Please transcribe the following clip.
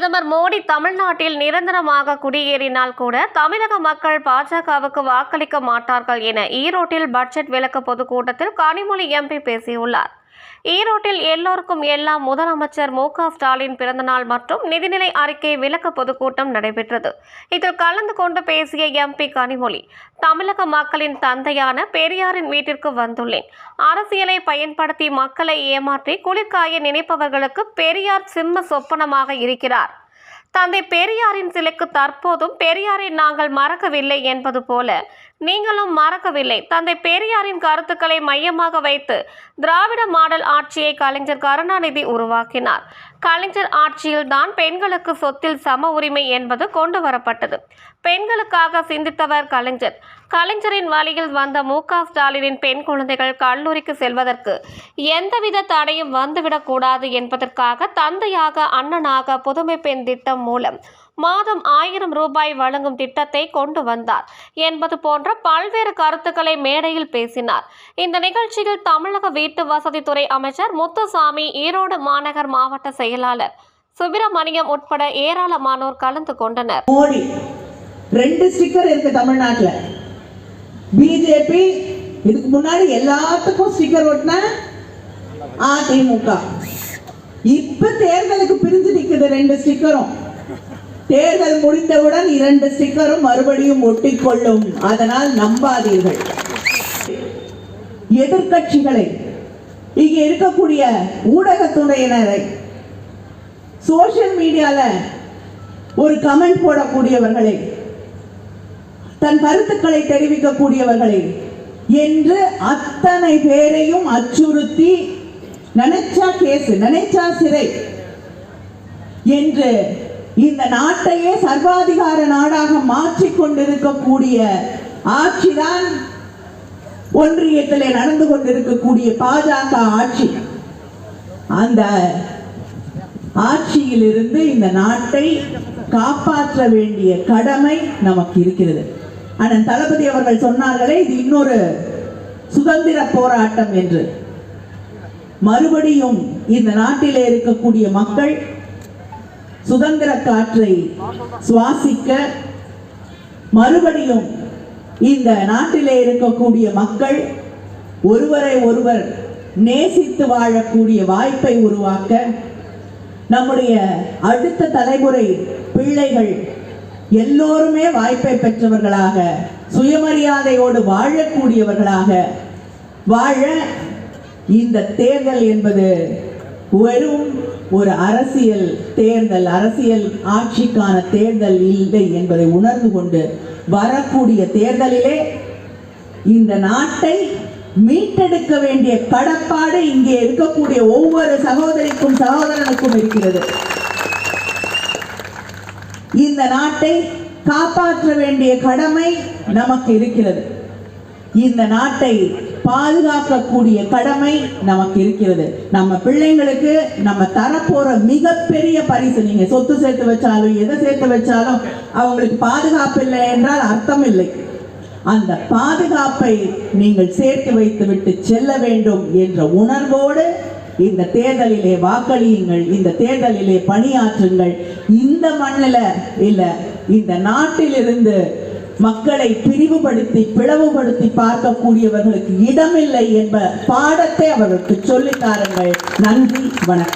பிரதமர் மோடி தமிழ்நாட்டில் நிரந்தரமாக குடியேறினால் கூட தமிழக மக்கள் பாஜகவுக்கு வாக்களிக்க மாட்டார்கள் என ஈரோட்டில் பட்ஜெட் விளக்க பொதுக்கூட்டத்தில் கனிமொழி எம்பி பேசியுள்ளார். ஈரோட்டில் எல்லோருக்கும் எல்லாம் முதலமைச்சர் மு க ஸ்டாலின் பிறந்தநாள் மற்றும் நிதிநிலை அறிக்கை விளக்க பொதுக்கூட்டம் நடைபெற்றது. இதில் கலந்து கொண்டு பேசிய எம்பி கனிமொழி தமிழக மக்களின் தந்தையான பெரியாரின் வீட்டிற்கு வந்துள்ளேன். அரசியலை பயன்படுத்தி மக்களை ஏமாற்றி குளிர்காய நினைப்பவர்களுக்கு பெரியார் சிம்ம சொப்பனமாக இருக்கிறார். தந்தை பெரியாரின் சிலைக்கு தற்போதும் பெரியாரை நாங்கள் மறக்கவில்லை என்பது போல நீங்களும் மறக்கவில்லை. தந்தை பெரியாரின் கருத்துக்களை மையமாக வைத்து திராவிட மாடல் ஆட்சியை கலைஞர் கருணாநிதி உருவாக்கினார். கலைஞர் ஆட்சியில்தான் பெண்களுக்கு சொத்தில் சம உரிமை என்பது கொண்டு வரப்பட்டது. பெண்களுக்காக சிந்தித்தவர் கலைஞர். கலைஞரின் வழியில் வந்த மு. க. ஸ்டாலினின் பெண் குழந்தைகள் கல்லூரிக்கு செல்வதற்கு எந்தவித தடையும் வந்துவிடக்கூடாது என்பதற்காக தந்தையாக அண்ணனாக புதுமை பெண் திட்டம் மூலம் மாதம் ஆயிரம் ரூபாய் வழங்கும் திட்டத்தை கொண்டு வந்தார் என்பது போன்ற பல்வேறு கருத்துக்களை மேடையில் பேசினார். இந்த நிகழ்ச்சியில் தமிழக வீட்டு வசதித்துறை அமைச்சர் முத்துசாமி ஈரோடு மாநகர் மாவட்ட செயலாளர் சுப்பிரமணியம் உட்பட ஏராளமானோர் கலந்து கொண்டனர். ரெண்டு ஸ்டிக்கர் இருக்கு தமிழ்நாட்டில். பிஜேபி இதுக்கு முன்னாடி எல்லாத்துக்கும் ஸ்டிக்கர் ஒட்டின அதிமுக இப்ப தேர்தலுக்கு பிரிஞ்சு நிக்குது ரெண்டு ஸ்டிக்கரும் தேர்தல் முடிந்தவுடன் இரண்டு ஸ்டிக்கரும் மறுபடியும் ஒட்டிக்கொள்ளும். அதனால் நம்பாதீர்கள். எதிர்க்கட்சிகளை இங்க இருக்கக்கூடிய ஊடகத்துறையினரை சோசியல் மீடியால ஒரு கமெண்ட் போடக்கூடியவர்களை தன் கருத்துக்களை தெரிவிக்கக்கூடியவர்களை என்று அத்தனை பேரையும் அச்சுறுத்தி நினைச்சா கேசு நினைச்சா சிறை என்று இந்த நாட்டையே சர்வாதிகார நாடாக மாற்றிக்கொண்டிருக்கக்கூடிய ஆட்சிதான் ஒன்றியத்திலே நடந்து கொண்டிருக்கக்கூடிய பாஜக ஆட்சி. அந்த ஆட்சியிலிருந்து இந்த நாட்டை காப்பாற்ற வேண்டிய கடமை நமக்கு இருக்கிறது. அண்ணன் தளபதி அவர்கள் சொன்னார்களே இது இன்னொரு சுதந்திர போராட்டம் என்று. மறுபடியும் இந்த நாட்டிலே இருக்கக்கூடிய மக்கள் சுதந்திர காற்றை சுவாசிக்க மறுபடியும் இந்த நாட்டிலே இருக்கக்கூடிய மக்கள் ஒருவரை ஒருவர் நேசித்து வாழக்கூடிய வாய்ப்பை உருவாக்க நம்முடைய அடுத்த தலைமுறை பிள்ளைகள் எல்லோருமே வாய்ப்பை பெற்றவர்களாக சுயமரியாதையோடு வாழக்கூடியவர்களாக வாழ இந்த தேர்தல் என்பது வெறும் ஒரு அரசியல் தேர்தல் அரசியல் ஆட்சிக்கான தேர்தல் இல்லை என்பதை உணர்ந்து கொண்டு வரக்கூடிய தேர்தலிலே இந்த நாட்டை மீட்டெடுக்க வேண்டிய கடப்பாடு இங்கே இருக்கக்கூடிய ஒவ்வொரு சகோதரிக்கும் சகோதரனுக்கும் இருக்கிறது. இந்த நாட்டை காப்பாற்ற வேண்டிய கடமை நமக்கு இருக்கிறது. இந்த நாட்டை பாதுகாக்கக்கூடிய கடமை நமக்கு இருக்கிறது. நம்ம பிள்ளைங்களுக்கு நம்ம தரப்போற மிகப்பெரிய பரிசு நீங்க சொத்து சேர்த்து வச்சாலும் எதை சேர்த்து வச்சாலும் அவங்களுக்கு பாதுகாப்பு இல்லை என்றால் அர்த்தம் இல்லை. அந்த பாதுகாப்பை நீங்கள் சேர்த்து வைத்து விட்டு செல்ல வேண்டும் என்ற உணர்வோடு இந்த தேர்தலிலே வாக்களியுங்கள் இந்த தேர்தலிலே பணியாற்றுங்கள். இந்த மண்ணில் இல்லை இந்த நாட்டிலிருந்து மக்களை பிரிவுபடுத்தி பிளவுபடுத்தி பார்க்கக்கூடியவர்களுக்கு இடமில்லை என்ப பாடத்தை அவர்களுக்கு சொல்லித்தாருங்கள் நன்றி வணக்கம்.